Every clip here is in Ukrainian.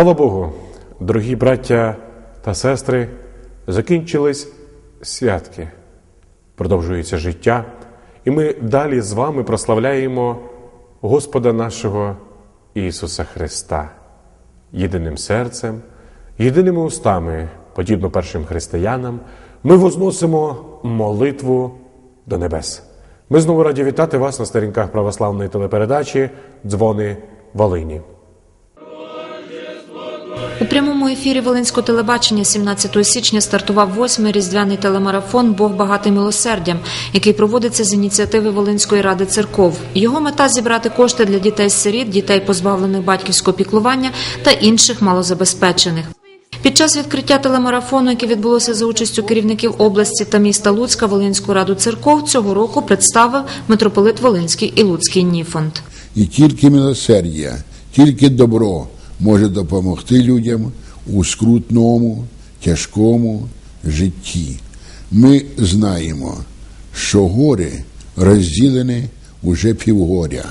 Слава Богу, дорогі браття та сестри, закінчились святки, продовжується життя, і ми далі з вами прославляємо Господа нашого Ісуса Христа єдиним серцем, єдиними устами, подібно першим християнам, ми возносимо молитву до небес. Ми знову раді вітати вас на сторінках православної телепередачі Дзвони Волині. У прямому ефірі Волинського телебачення 17 січня стартував восьмий різдвяний телемарафон Бог багатий милосердям, який проводиться з ініціативи Волинської ради церков. Його мета зібрати кошти для дітей-сиріт, дітей, позбавлених батьківського піклування та інших малозабезпечених. Під час відкриття телемарафону, яке відбулося за участю керівників області та міста Луцька, Волинську раду церков цього року представив митрополит Волинський і Луцький Ніфонд. І тільки милосердя, тільки добро може допомогти людям у скрутному, тяжкому житті. Ми знаємо, що горе розділене уже півгоря.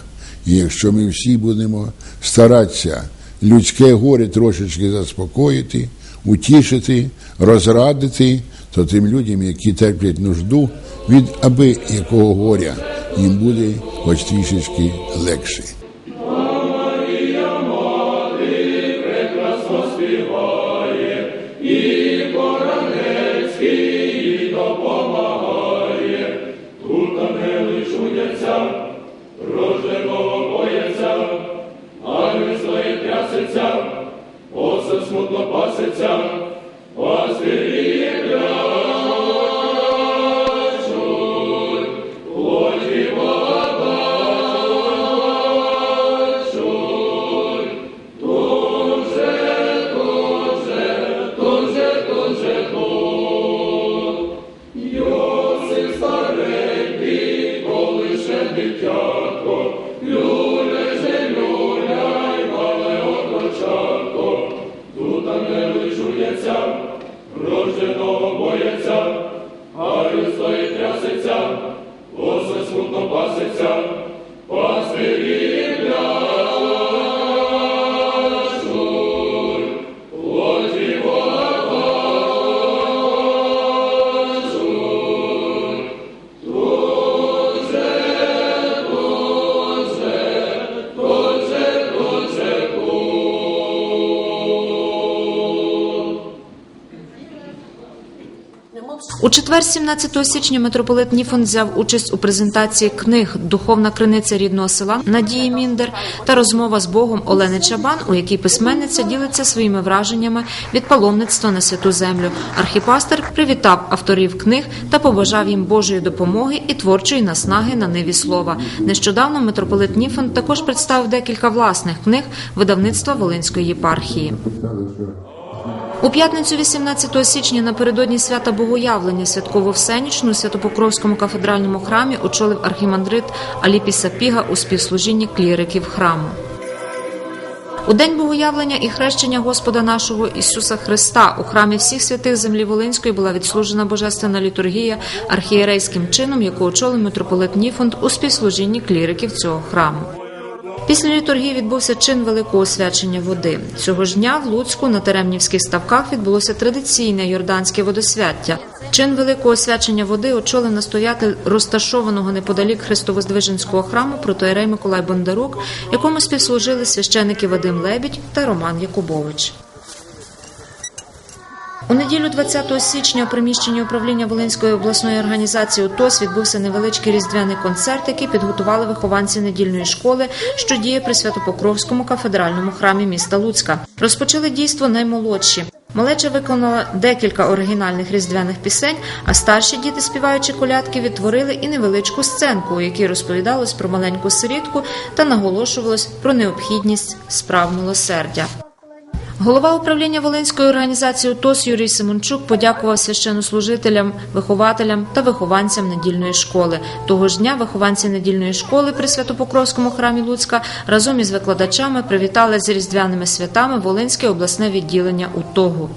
І якщо ми всі будемо старатися людське горе трошечки заспокоїти, утішити, розрадити, то тим людям, які терплять нужду від аби якого горя, їм буде хоч трішечки легше. паситься, пастирі. У четвер, 17 січня, митрополит Ніфон взяв участь у презентації книг Духовна криниця рідного села Надії Міндер та розмова з Богом Олени Чабан, у якій письменниця ділиться своїми враженнями від паломництва на святу землю. Архіпастер привітав авторів книг та побажав їм Божої допомоги і творчої наснаги на ниві слова. Нещодавно митрополит Ніфон також представив декілька власних книг видавництва Волинської єпархії. У п'ятницю 18 січня напередодні свята Богоявлення святково всенічну Святопокровському кафедральному храмі очолив архімандрит Аліпі Сапіга у співслужінні кліриків храму. У день Богоявлення і хрещення Господа нашого Ісуса Христа у храмі всіх святих землі Волинської була відслужена божественна літургія архієрейським чином, яку очолив митрополит Ніфонд у співслужінні кліриків цього храму. Після літургії відбувся чин великого освячення води. Цього ж дня в Луцьку на Теремнівських ставках відбулося традиційне йорданське водосвяття. Чин великого освячення води очолив настоятель розташованого неподалік Христовоздвиженського храму протоєрей Миколай Бондарук, якому співслужили священики Вадим Лебідь та Роман Якубович. У неділю 20 січня у приміщенні управління Волинської обласної організації УТОС відбувся невеличкий різдвяний концерт, який підготували вихованці недільної школи, що діє при Святопокровському кафедральному храмі міста Луцька. Розпочали дійство наймолодші. Малеча виконала декілька оригінальних різдвяних пісень, а старші діти, співаючи колядки, відтворили і невеличку сценку, у якій розповідалось про маленьку сирітку та наголошувалось про необхідність справ милосердя. Голова управління Волинської організації УТОС Юрій Симончук подякував священнослужителям, вихователям та вихованцям недільної школи. Того ж дня вихованці недільної школи при Святопокровському храмі Луцька разом із викладачами привітали з різдвяними святами Волинське обласне відділення УТОГу.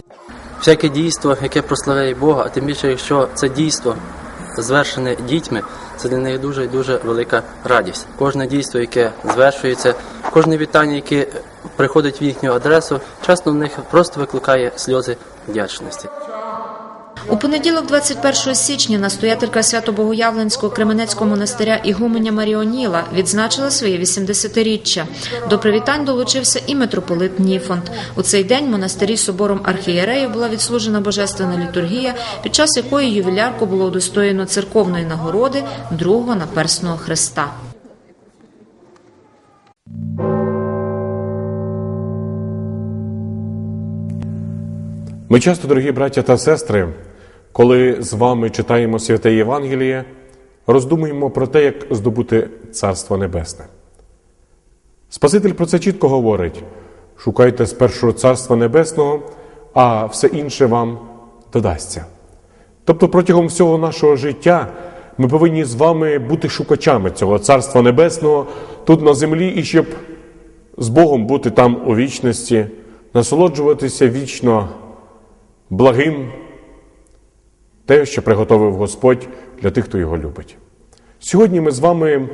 Всяке дійство, яке прославляє Бога, а тим більше, якщо це дійство звершене дітьми, це для них дуже дуже велика радість. Кожне дійство, яке звершується, Кожне вітання, яке приходить в їхню адресу, часто в них просто викликає сльози вдячності. У понеділок, 21 січня, настоятелька Свято-Богоявленського Кременецького монастиря Ігуменя Маріоніла відзначила своє 80-річчя. До привітань долучився і митрополит Ніфонт. У цей день монастирі собором архієреїв була відслужена божественна літургія, під час якої ювілярку було удостоєно церковної нагороди другого наперсного хреста. Ми часто, дорогі браття та сестри, коли з вами читаємо святе Євангеліє, роздумуємо про те, як здобути Царство Небесне. Спаситель про це чітко говорить: шукайте спершу Царства Небесного, а все інше вам додасться. Тобто протягом всього нашого життя ми повинні з вами бути шукачами цього Царства Небесного тут на землі, і щоб з Богом бути там у вічності, насолоджуватися вічно благим, те, що приготовив Господь для тих, хто його любить. Сьогодні ми з вами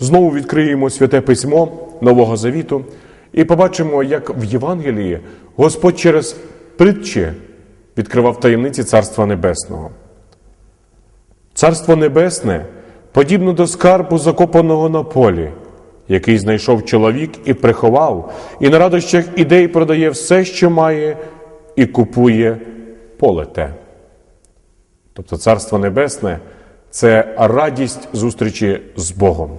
знову відкриємо святе письмо Нового Завіту і побачимо, як в Євангелії Господь через притчі відкривав таємниці Царства Небесного. Царство Небесне подібно до скарбу, закопаного на полі, який знайшов чоловік і приховав, і на радощах ідей продає все, що має, і купує поле те. Тобто Царство Небесне це радість зустрічі з Богом.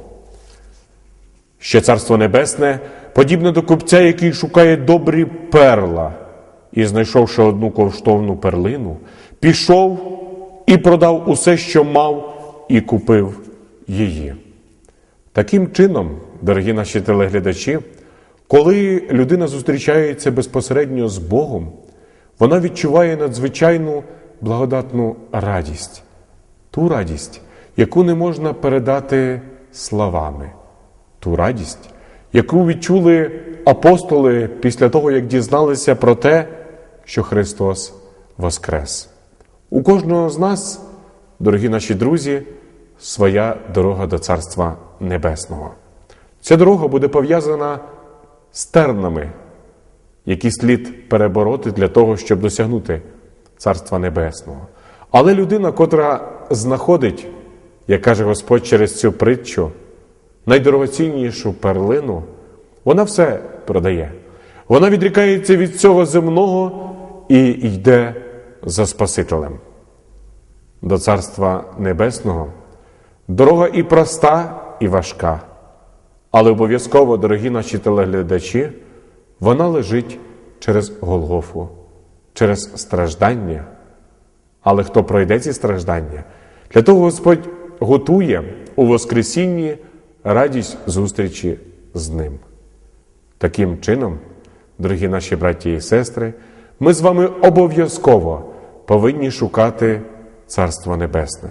Ще Царство Небесне подібне до купця, який шукає добрі перла, і, знайшовши одну коштовну перлину, пішов і продав усе, що мав, і купив її. Таким чином, дорогі наші телеглядачі, коли людина зустрічається безпосередньо з Богом, вона відчуває надзвичайну благодатну радість, ту радість, яку не можна передати словами, ту радість, яку відчули апостоли після того, як дізналися про те, що Христос Воскрес. У кожного з нас, дорогі наші друзі, своя дорога до Царства Небесного. Ця дорога буде пов'язана з тернами, які слід перебороти для того, щоб досягнути Царства Небесного. Але людина, котра знаходить, як каже Господь через цю притчу, найдорогоціннішу перлину, вона все продає. Вона відрікається від цього земного і йде за Спасителем. До Царства Небесного дорога і проста, і важка. Але обов'язково, дорогі наші телеглядачі, вона лежить через Голгофу, через страждання. Але хто пройде ці страждання, для того Господь готує у Воскресінні радість зустрічі з Ним. Таким чином, дорогі наші браті і сестри, ми з вами обов'язково повинні шукати Царство Небесне.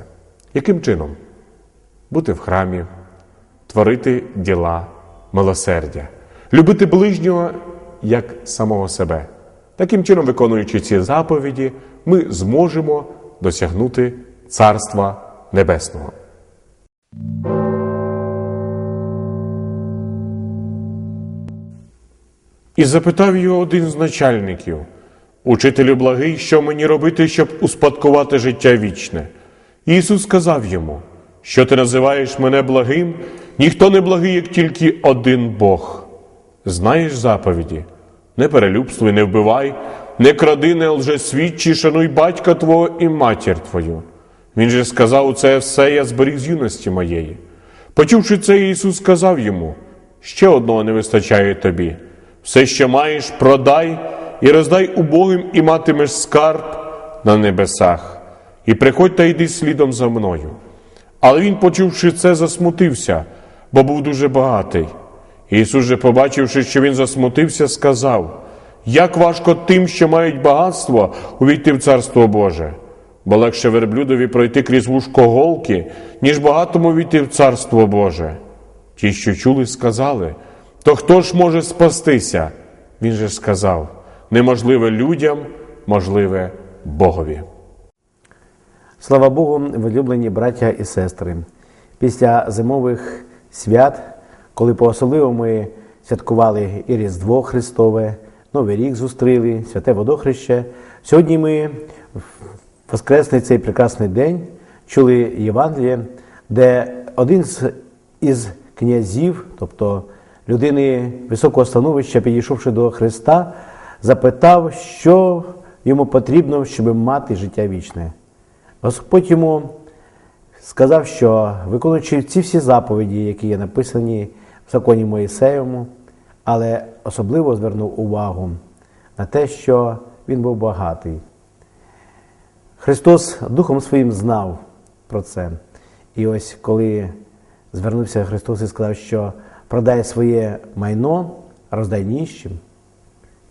Яким чином? Бути в храмі, творити діла, милосердя, любити ближнього як самого себе. Таким чином, виконуючи ці заповіді, ми зможемо досягнути Царства Небесного. І запитав його один з начальників, учителю благий, що мені робити, щоб успадкувати життя вічне. Ісус сказав йому, що ти називаєш мене благим, ніхто не благий, як тільки один Бог. Знаєш заповіді, не перелюбствуй, не вбивай, не кради, не лжесвідчи, шануй батька твого і матір твою. Він же сказав, це все я зберіг з юності моєї. Почувши це, Ісус сказав йому: ще одного не вистачає тобі. Все, що маєш, продай і роздай убогим, і матимеш скарб на небесах. І приходь та йди слідом за мною. Але він, почувши це, засмутився, бо був дуже багатий. Ісус же, побачивши, що він засмутився, сказав: Як важко тим, що мають багатство, увійти в Царство Боже, бо легше верблюдові пройти крізь вушко голки, ніж багатому війти в Царство Боже. Ті, що чули, сказали, то хто ж може спастися? Він же сказав: неможливе людям, можливе Богові. Слава Богу, влюблені браття і сестри. Після зимових свят, коли по-особливо ми святкували і Різдво Христове, Новий рік зустріли, святе водохреще. Сьогодні ми в Воскресний цей прекрасний день чули Євангеліє, де один із князів, тобто людини високого становища, підійшовши до Христа, запитав, що йому потрібно, щоб мати життя вічне. Господь йому сказав, що виконуючи ці всі заповіді, які є написані в законі Моїсеєвому, але особливо звернув увагу на те, що він був багатий. Христос Духом Своїм знав про це. І ось коли звернувся Христос і сказав, що продай своє майно, роздай ніщим,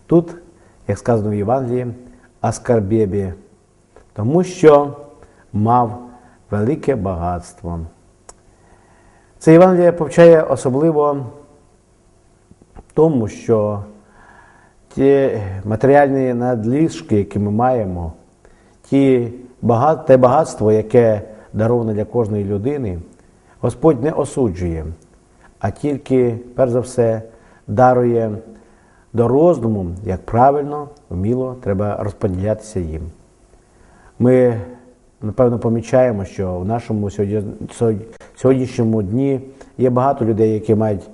тут, як сказано в Євангелії, аскарбєбі, тому що мав велике багатство. Це Євангеліє повчає особливо тому, що ті матеріальні надлишки, які ми маємо, ті багат, те багатство, яке дароване для кожної людини, Господь не осуджує, а тільки, перш за все, дарує до роздуму, як правильно, вміло треба розподілятися їм. Ми, напевно, помічаємо, що в нашому сьогоднішньому дні є багато людей, які мають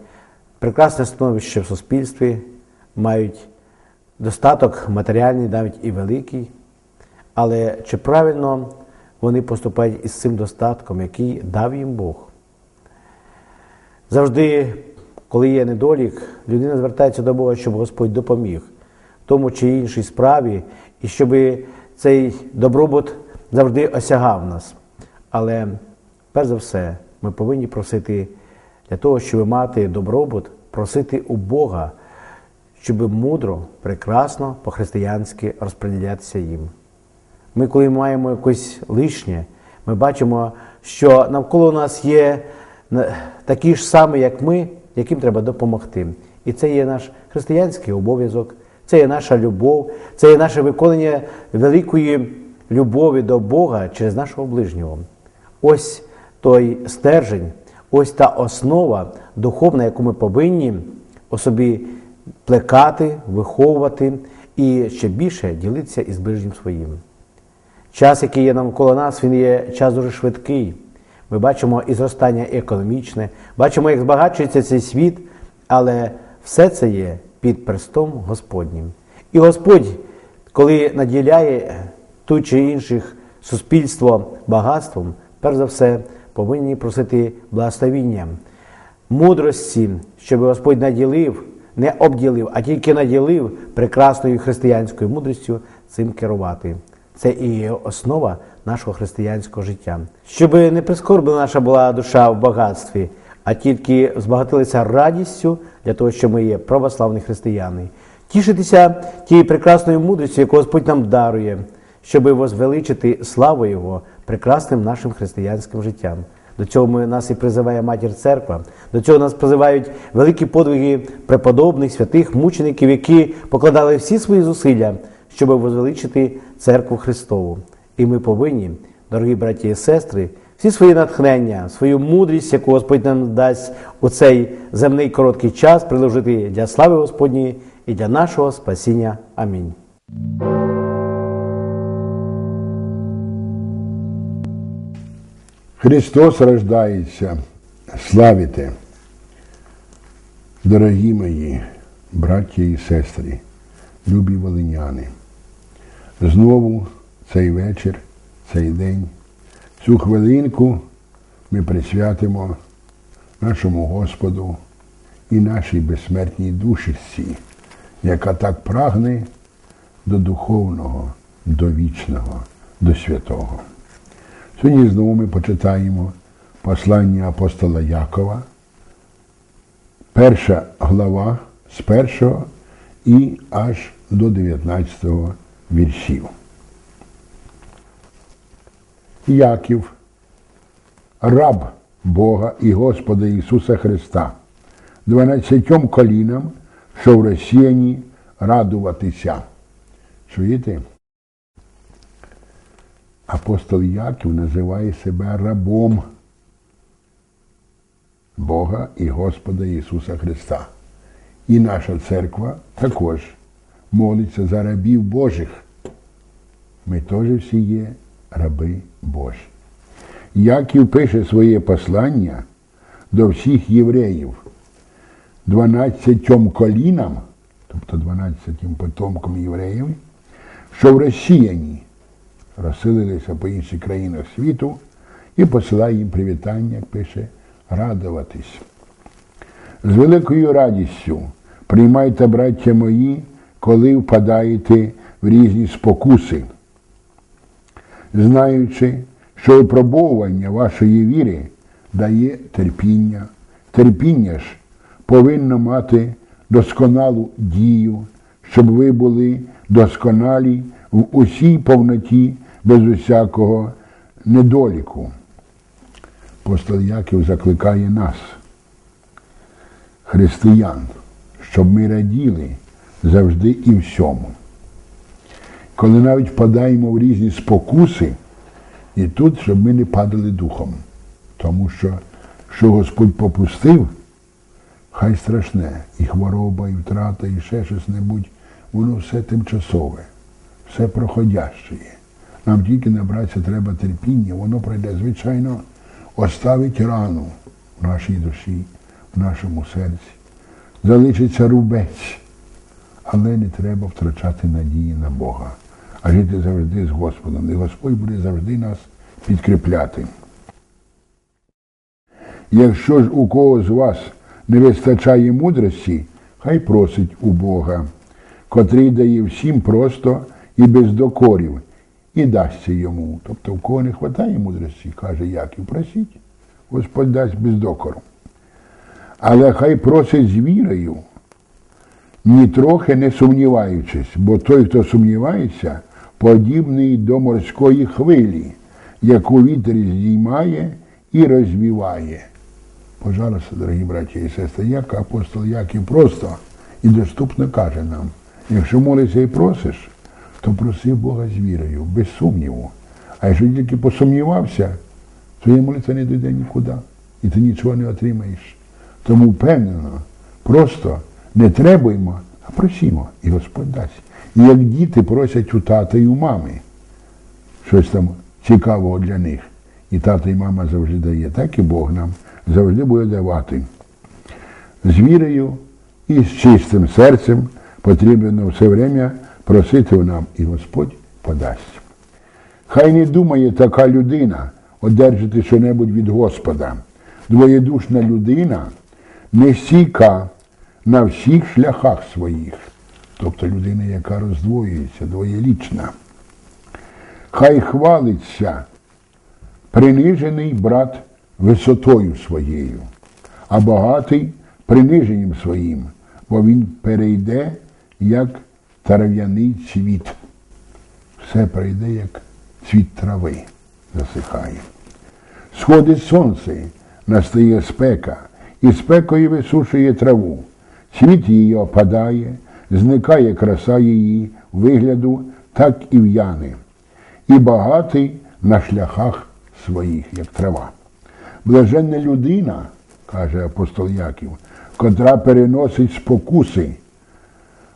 прекрасне становище в суспільстві, мають достаток матеріальний, навіть і великий. Але чи правильно вони поступають із цим достатком, який дав їм Бог? Завжди, коли є недолік, людина звертається до Бога, щоб Господь допоміг тому чи іншій справі, і щоб цей добробут завжди осягав нас. Але перш за все, ми повинні просити для того, щоб мати добробут, просити у Бога, щоб мудро, прекрасно, по-християнськи розподілятися їм. Ми, коли маємо якось лишнє, ми бачимо, що навколо нас є такі ж самі, як ми, яким треба допомогти. І це є наш християнський обов'язок, це є наша любов, це є наше виконання великої любові до Бога через нашого ближнього. Ось той стержень, ось та основа духовна, яку ми повинні собі плекати, виховувати і ще більше ділитися із ближнім своїм. Час, який є навколо нас, він є час дуже швидкий. Ми бачимо і зростання економічне, бачимо, як збагачується цей світ, але все це є під престом Господнім. І Господь, коли наділяє ту чи інших суспільство багатством, перш за все, повинні просити благословіння, мудрості, щоб Господь наділив, не обділив, а тільки наділив прекрасною християнською мудрістю цим керувати. Це і основа нашого християнського життя. Щоб не прискорбна наша була душа в багатстві, а тільки збагатилися радістю для того, що ми є православні християни. Тішитися тією прекрасною мудрістю, яку Господь нам дарує, щоб возвеличити славу Його прекрасним нашим християнським життям. До цього ми, нас і призиває Матір Церква, до цього нас призивають великі подвиги преподобних, святих, мучеників, які покладали всі свої зусилля, щоб возвеличити церкву Христову. І ми повинні, дорогі браті і сестри, всі свої натхнення, свою мудрість, яку Господь нам дасть у цей земний короткий час, приложити для слави Господньої і для нашого спасіння. Амінь. Христос рождається. Славіте, дорогі мої браття і сестри, любі волиняни. Знову цей вечір, цей день, цю хвилинку ми присвятимо нашому Господу і нашій безсмертній душісті, яка так прагне до духовного, до вічного, до святого. Сьогодні знову ми почитаємо послання апостола Якова, перша глава з першого і аж до 19 віршів. Яків, раб Бога і Господа Ісуса Христа, дванадцятьом колінам, що в розсіяні радуватися. Чуєте? Апостол Яків називає себе рабом Бога і Господа Ісуса Христа. І наша церква також молиться за рабів Божих. Ми теж всі є раби Божі. Яків пише своє послання до всіх євреїв, 12 колінам, тобто 12 потомкам євреїв, що в розсіяні розсилилися по інших країнах світу і посилає їм привітання, пише, радуватись. З великою радістю приймайте, браття мої, коли впадаєте в різні спокуси, знаючи, що випробовування вашої віри дає терпіння. Терпіння ж повинно мати досконалу дію, щоб ви були досконалі в усій повноті без усякого недоліку. Апостол Яків закликає нас, християн, щоб ми раділи завжди і всьому. Коли навіть впадаємо в різні спокуси, і тут, щоб ми не падали духом. Тому що, що Господь попустив, хай страшне, і хвороба, і втрата, і ще щось небудь, воно все тимчасове, все проходяще є. Нам тільки набратися треба терпіння, воно пройде, звичайно, оставить рану в нашій душі, в нашому серці. Залишиться рубець, але не треба втрачати надії на Бога, а жити завжди з Господом. І Господь буде завжди нас підкріпляти. Якщо ж у кого з вас не вистачає мудрості, хай просить у Бога, котрий дає всім просто і без докорів, і дасться йому. Тобто, у кого не вистачає мудрості, каже Яків, просіть, Господь дасть без докору. Але хай просить з вірою, ні не сумніваючись, бо той, хто сумнівається, подібний до морської хвилі, яку вітер здіймає і розвіває. Пожалуйста, дорогі браті і сестри, як апостол Яків просто і доступно каже нам, якщо молишся і просиш, то проси Бога з вірою, без сумніву. А якщо тільки посумнівався, твоя молитва не дійде нікуди, і ти нічого не отримаєш. Тому впевнено, просто не требуємо, а просімо, і Господь дасть. І як діти просять у тата і у мами щось там цікавого для них. І тато і мама завжди дає, так і Бог нам завжди буде давати. З вірою і з чистим серцем потрібно все время просити нам, і Господь подасть. Хай не думає така людина одержати що-небудь від Господа. Двоєдушна людина не стійка на всіх шляхах своїх, тобто людина, яка роздвоюється, двоєлічна. Хай хвалиться принижений брат висотою своєю, а багатий приниженням своїм, бо він перейде, як трав'яний цвіт. Все прийде, як цвіт трави засихає. Сходить сонце, настає спека, і спекою висушує траву. Цвіт її опадає, зникає краса її вигляду, так і в'яне. І багатий на шляхах своїх, як трава. Блаженна людина, каже апостол Яків, котра переносить спокуси,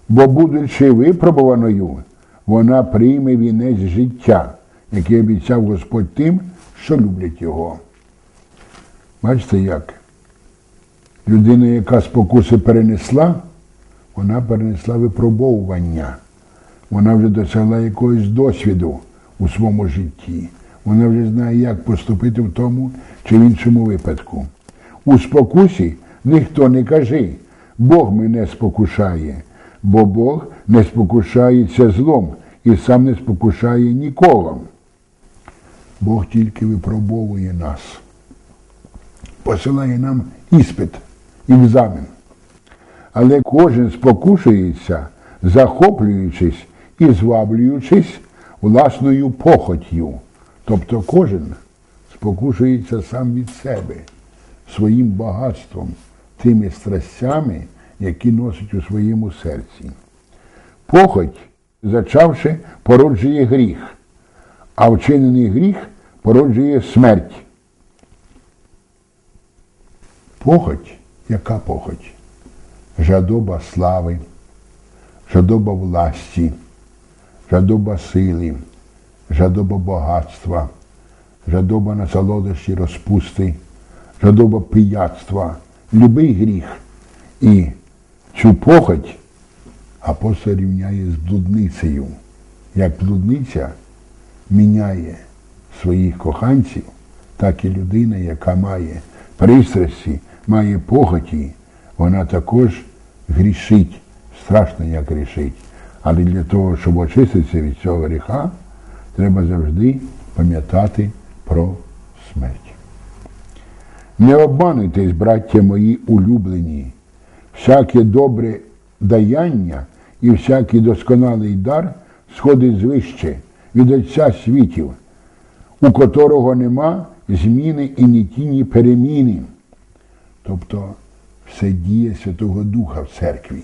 бо, будучи випробуваною, вона прийме вінець життя, який обіцяв Господь тим, що люблять його. Бачите як? Людина, яка спокуси перенесла, вона перенесла випробовування. Вона вже досягла якогось досвіду у своєму житті. Вона вже знає, як поступити в тому чи в іншому випадку. У спокусі ніхто не каже, Бог мене спокушає, бо Бог не спокушається злом і сам не спокушає нікого. Бог тільки випробовує нас, посилає нам іспит, екзамен. Але кожен спокушується, захоплюючись і зваблюючись власною похотью. Тобто кожен спокушується сам від себе, своїм багатством, тими страстями, які носить у своєму серці. Похоть, зачавши, породжує гріх, а вчинений гріх породжує смерть. Похоть, яка похоть? жадоба слави, жадоба власті, жадоба сили, жадоба багатства, жадоба на солодощі розпусти, жадоба пияцтва, любий гріх. І цю похоть апостол рівняє з блудницею. Як блудниця міняє своїх коханців, так і людина, яка має пристрасті, має похоті, вона також грішить, страшно як грішить. Але для того, щоб очиститися від цього гріха, треба завжди пам'ятати про смерть. Не обмануйтесь, браття мої улюблені, всяке добре даяння і всякий досконалий дар сходить звище від Отця світів, у котрого нема зміни і ні тіні переміни. Тобто все діє Святого Духа в церкві.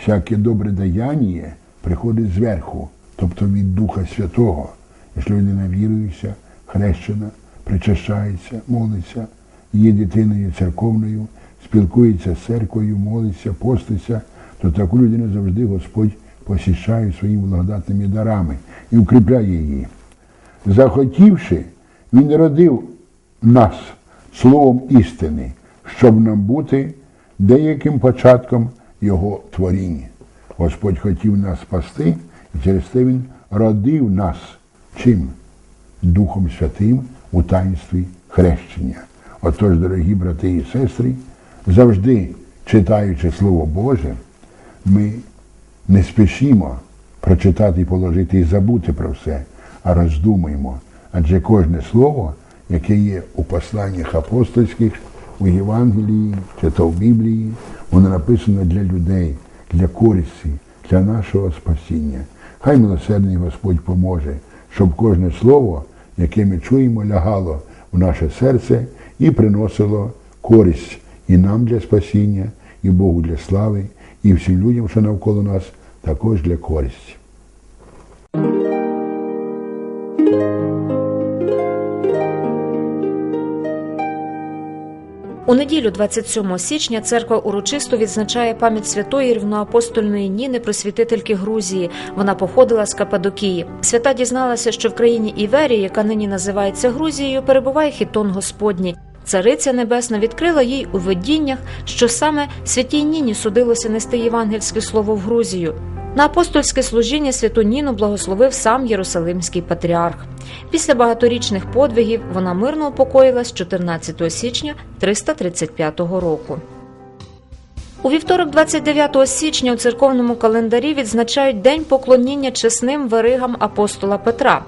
Всяке добре даяння приходить зверху, тобто від Духа Святого. Якщо людина віруюча, хрещена, причащається, молиться, є дитиною церковною, спілкується з церквою, молиться, поститься, то таку людину завжди Господь посіщає своїми благодатними дарами і укріпляє її. Захотівши, Він родив нас словом істини, щоб нам бути деяким початком Його творіння. Господь хотів нас спасти, і через це Він родив нас чим? Духом Святим у таїнстві хрещення. Отож, дорогі брати і сестри, завжди читаючи Слово Боже, ми не спішимо прочитати положити і забути про все, а роздумуємо. Адже кожне слово, яке є у посланнях апостольських, у Євангелії чи то в Біблії, воно написано для людей, для користі, для нашого спасіння. Хай милосердний Господь поможе, щоб кожне слово, яке ми чуємо, лягало в наше серце і приносило користь і нам для спасіння, і Богу для слави, і всім людям, що навколо нас, також для користі. У неділю 27 січня церква урочисто відзначає пам'ять святої рівноапостольної Ніни, просвітительки Грузії. Вона походила з Кападокії. Свята дізналася, що в країні Іверії, яка нині називається Грузією, перебуває хітон Господній. Цариця Небесна відкрила їй у видіннях, що саме святій Ніні судилося нести євангельське слово в Грузію. На апостольське служіння святу Ніну благословив сам Єрусалимський патріарх. Після багаторічних подвигів вона мирно упокоїлась 14 січня 335 року. У вівторок, 29 січня, у церковному календарі відзначають День поклоніння чесним веригам апостола Петра.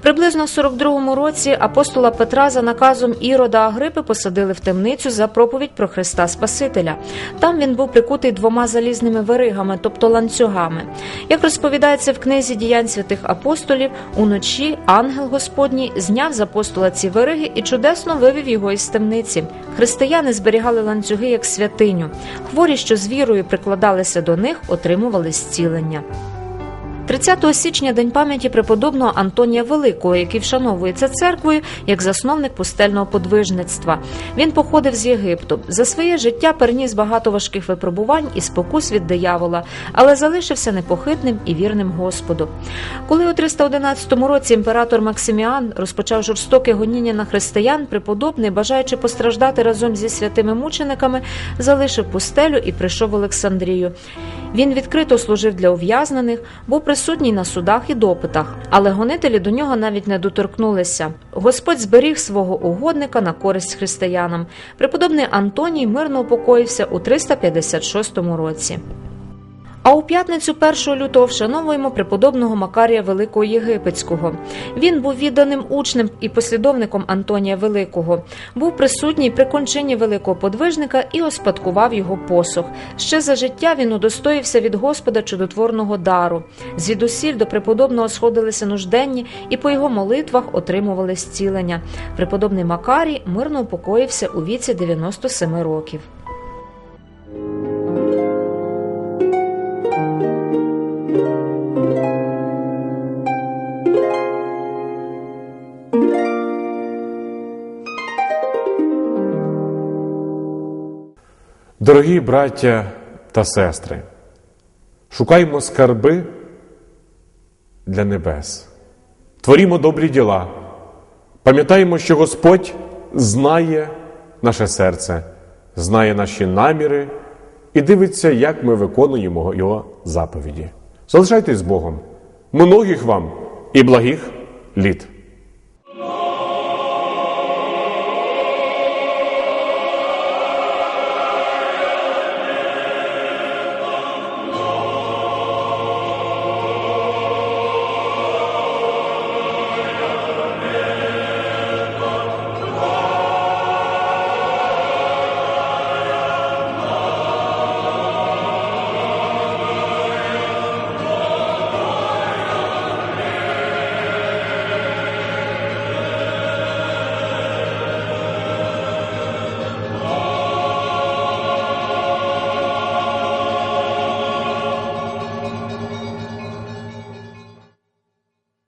Приблизно в 42-му році апостола Петра за наказом Ірода Агрипи посадили в темницю за проповідь про Христа Спасителя. Там він був прикутий двома залізними веригами, тобто ланцюгами. Як розповідається в книзі діянь святих апостолів, уночі ангел Господній зняв з апостола ці вериги і чудесно вивів його із темниці. Християни зберігали ланцюги як святиню. Хворі, що з вірою прикладалися до них, отримували зцілення. 30 січня день пам'яті преподобного Антонія Великого, який вшановується церквою як засновник пустельного подвижництва. Він походив з Єгипту. За своє життя переніс багато важких випробувань і спокус від диявола, але залишився непохитним і вірним Господу. Коли у 311 році імператор Максиміан розпочав жорстоке гоніння на християн, преподобний, бажаючи постраждати разом зі святими мучениками, залишив пустелю і прийшов в Олександрію. Він відкрито служив для ув'язнених, був присутній на судах і допитах, але гонителі до нього навіть не доторкнулися. Господь зберіг свого угодника на користь християнам. Преподобний Антоній мирно упокоївся у 356 році. А у п'ятницю 1 лютого вшановуємо преподобного Макарія Великого Єгипетського. Він був відданим учнем і послідовником Антонія Великого. Був присутній при кончині великого подвижника і оспадкував його посох. Ще за життя він удостоївся від Господа чудотворного дару. Звідусіль до преподобного сходилися нужденні і по його молитвах отримували зцілення. Преподобний Макарій мирно упокоївся у віці 97 років. Дорогі браття та сестри, шукаймо скарби для небес, творімо добрі діла, пам'ятаємо, що Господь знає наше серце, знає наші наміри і дивиться, як ми виконуємо Його заповіді. Залишайтесь з Богом, многих вам і благих літ.